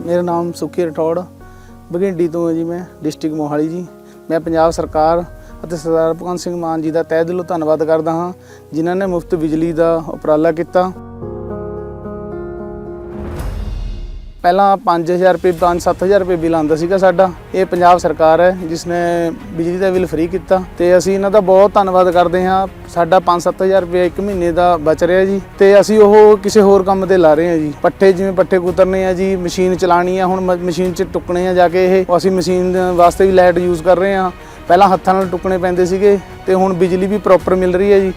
ਮੇਰਾ ਨਾਮ ਸੁਖੀ ਰਠੌੜ ਬਘਿੰਡੀ ਤੋਂ ਹਾਂ ਜੀ ਮੈਂ, ਡਿਸਟ੍ਰਿਕਟ ਮੋਹਾਲੀ ਜੀ। ਮੈਂ ਪੰਜਾਬ ਸਰਕਾਰ ਅਤੇ ਸਰਦਾਰ ਭਗਵੰਤ ਸਿੰਘ ਮਾਨ ਜੀ ਦਾ ਤਹਿ ਦਿਲੋਂ ਧੰਨਵਾਦ ਕਰਦਾ ਹਾਂ, ਜਿਨ੍ਹਾਂ ਨੇ ਮੁਫਤ ਬਿਜਲੀ ਦਾ ਉਪਰਾਲਾ ਕੀਤਾ। ਪਹਿਲਾਂ 5000 ਰੁਪਏ 5-7000 ਰੁਪਏ ਬਿੱਲ ਆਉਂਦਾ ਸੀਗਾ ਸਾਡਾ। ਇਹ ਪੰਜਾਬ ਸਰਕਾਰ ਹੈ ਜਿਸ ਨੇ ਬਿਜਲੀ ਦਾ ਬਿੱਲ ਫ੍ਰੀ ਕੀਤਾ। ਤੇ ਅਸੀਂ ਇਹਨਾਂ ਦਾ ਬਹੁਤ ਧੰਨਵਾਦ ਕਰਦੇ ਹਾਂ। ਸਾਡਾ 5-7000 ਰੁਪਏ ਇੱਕ ਮਹੀਨੇ ਦਾ ਬਚ ਰਿਹਾ ਜੀ। ਤੇ ਅਸੀਂ ਉਹ ਕਿਸੇ ਹੋਰ ਕੰਮ ਤੇ ਲਾ ਰਹੇ ਹਾਂ ਜੀ। ਪੱਠੇ ਜਿਵੇਂ ਪੱਠੇ ਕੁਤਰਨੇ ਆ ਜੀ, ਮਸ਼ੀਨ ਚਲਾਣੀ ਆ, ਹੁਣ ਮਸ਼ੀਨ 'ਚ ਟੁੱਕਣੇ ਆ ਜਾ ਕੇ ਇਹ। ਅਸੀਂ ਮਸ਼ੀਨ ਵਾਸਤੇ ਵੀ ਲਾਈਟ ਯੂਜ਼ ਕਰ ਰਹੇ ਹਾਂ। ਪਹਿਲਾਂ ਹੱਥਾਂ ਨਾਲ ਟੁੱਕਣੇ ਪੈਂਦੇ ਸੀਗੇ ਤੇ ਹੁਣ ਬਿਜਲੀ ਵੀ ਪ੍ਰੋਪਰ ਮਿਲ ਰਹੀ ਹੈ ਜੀ।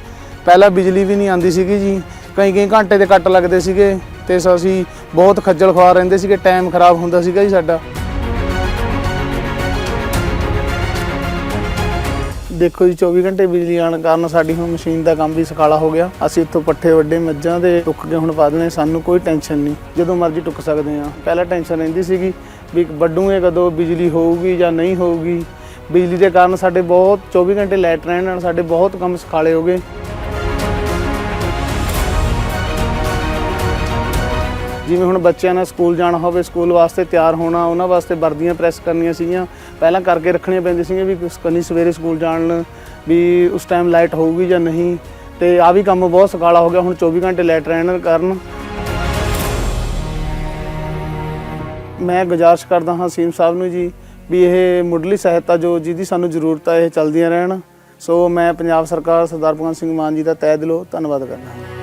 ਪਹਿਲਾਂ ਬਿਜਲੀ ਵੀ ਨਹੀਂ ਆਉਂਦੀ ਸੀਗੀ ਜੀ। ਕਈ ਕਈ ਘੰਟੇ ਦੇ ਕੱਟ ਲੱਗਦੇ ਸੀਗੇ। ਤੇ ਅਸੀਂ ਬਹੁਤ ਖੱਜਲ ਖੁਆਰ ਰਹਿੰਦੇ ਸੀਗੇ ਟਾਈਮ ਖਰਾਬ ਹੁੰਦਾ ਸੀਗਾ ਜੀ ਸਾਡਾ। ਦੇਖੋ ਜੀ 24 ਘੰਟੇ ਬਿਜਲੀ ਆਉਣ ਕਾਰਨ ਸਾਡੀ ਹੁਣ ਮਸ਼ੀਨ ਦਾ ਕੰਮ ਵੀ ਸਖਾਲਾ ਹੋ ਗਿਆ। ਅਸੀਂ ਇੱਥੋਂ ਪੱਠੇ ਵੱਡੇ ਮੱਝਾਂ ਦੇ ਟੁੱਕ ਕੇ ਹੁਣ ਪਾ ਦਿੰਦੇ ਸਾਨੂੰ ਕੋਈ ਟੈਨਸ਼ਨ ਨਹੀਂ। ਜਦੋਂ ਮਰਜ਼ੀ ਟੁੱਕ ਸਕਦੇ ਆ ਪਹਿਲਾਂ ਟੈਨਸ਼ਨ ਰਹਿੰਦੀ ਸੀਗੀ ਵੀ ਵੱਡੂਗੇ ਕਦੋਂ ਬਿਜਲੀ ਹੋਊਗੀ ਜਾਂ ਨਹੀਂ ਹੋਊਗੀ। ਬਿਜਲੀ ਦੇ ਕਾਰਨ ਸਾਡੇ ਬਹੁਤ 24 ਘੰਟੇ ਲਾਈਟ ਰਹਿਣ ਨਾਲ ਸਾਡੇ ਬਹੁਤ ਕੰਮ ਸਖਾਲੇ ਹੋ ਗਏ। ਜਿਵੇਂ ਹੁਣ ਬੱਚਿਆਂ ਨੇ ਸਕੂਲ ਜਾਣਾ ਹੋਵੇ, ਸਕੂਲ ਵਾਸਤੇ ਤਿਆਰ ਹੋਣਾ, ਉਹਨਾਂ ਵਾਸਤੇ ਵਰਦੀਆਂ ਪ੍ਰੈਸ ਕਰਨੀਆਂ ਸੀਗੀਆਂ। ਪਹਿਲਾਂ ਕਰਕੇ ਰੱਖਣੀਆਂ ਪੈਂਦੀਆਂ ਸੀਗੀਆਂ ਵੀ ਕੰਨੀ ਸਵੇਰੇ ਸਕੂਲ ਜਾਣ ਵੀ ਉਸ ਟਾਈਮ ਲਾਈਟ ਹੋਊਗੀ ਜਾਂ ਨਹੀਂ। ਤੇ ਆ ਵੀ ਕੰਮ ਬਹੁਤ ਸਕਾਲਾ ਹੋ ਗਿਆ, ਹੁਣ 24 ਘੰਟੇ ਲਾਈਟ ਰਹਿਣ ਕਾਰਨ। ਮੈਂ ਗੁਜ਼ਾਰਿਸ਼ ਕਰਦਾ ਹਾਂ ਸੀਮ ਸਾਹਿਬ ਨੂੰ ਜੀ, ਵੀ ਇਹ ਮੁੱਢਲੀ ਸਹਾਇਤਾ ਜੋ ਜਿਹਦੀ ਸਾਨੂੰ ਜ਼ਰੂਰਤ ਹੈ ਇਹ ਚੱਲਦੀਆਂ ਰਹਿਣ। ਸੋ ਮੈਂ ਪੰਜਾਬ ਸਰਕਾਰ ਸਰਦਾਰ ਭਗਵੰਤ ਸਿੰਘ ਮਾਨ ਜੀ ਦਾ ਤਹਿ ਦਿਲੋਂ ਧੰਨਵਾਦ ਕਰਦਾ ਹਾਂ।